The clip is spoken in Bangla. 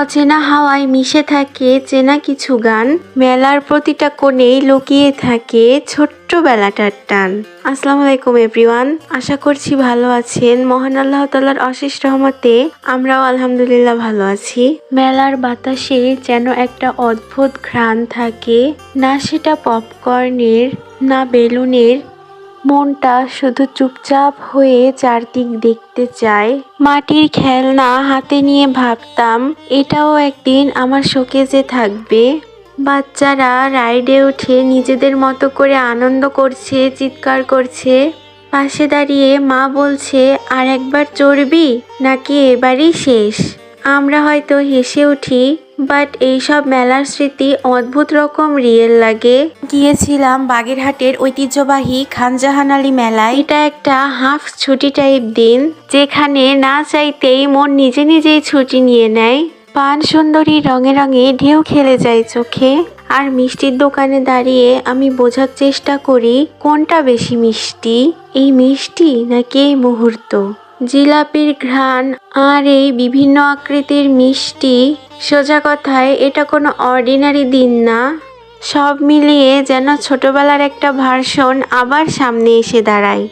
অচেনা হাওয়ায় মিশে থাকে চেনা কিছু গান। মেলার প্রতিটা কোণেই লুকিয়ে থাকে ছোট্টবেলাটার টান। আসসালামু আলাইকুম, এভরিওয়ান। আশা করছি ভালো আছেন। মহান আল্লাহ তালার অশেষ রহমতে আমরাও আলহামদুলিল্লাহ ভালো আছি। মেলার বাতাসে যেন একটা অদ্ভুত ঘ্রাণ থাকে। না সেটা পপকর্নের, না বেলুনের মনটা শুধু চুপচাপ হয়ে চারদিক দেখতে চায়। মাটির খেলনা হাতে নিয়ে ভাবতাম, এটাও একদিন আমার শোকেজে থাকবে। বাচ্চারা রাইডে উঠে নিজেদের মতো করে আনন্দ করছে, চিৎকার করছে। পাশে দাঁড়িয়ে মা বলছে, আর একবার চড়বি নাকি এবারই শেষ? আমরা হয়তো হেসে উঠি বাট এইসব মেলার স্মৃতি অদ্ভুত রকম রিয়েল লাগে। গিয়েছিলাম বাগেরহাটের ঐতিহ্যবাহী খানজাহান আলী মেলায়। এটা একটা হাফ ছুটি টাইপ দিন যেখানে না চাইতেই মন নিজে নিজেই ছুটি নিয়ে নেয়। পান সুন্দরী রঙে রঙে ঢেউ খেলে যায় চোখে। আর মিষ্টির দোকানে দাঁড়িয়ে আমি বোঝার চেষ্টা করি কোনটা বেশি মিষ্টি? এই মিষ্টি নাকি এই মুহূর্ত? জিলাপির ঘ্রাণ আর এই বিভিন্ন আকৃতির মিষ্টি সোজা কথায়, এটা কোনো অর্ডিনারি দিন না। সব মিলিয়ে যেন ছোটবেলার একটা ভার্সন আবার সামনে এসে দাঁড়ায়।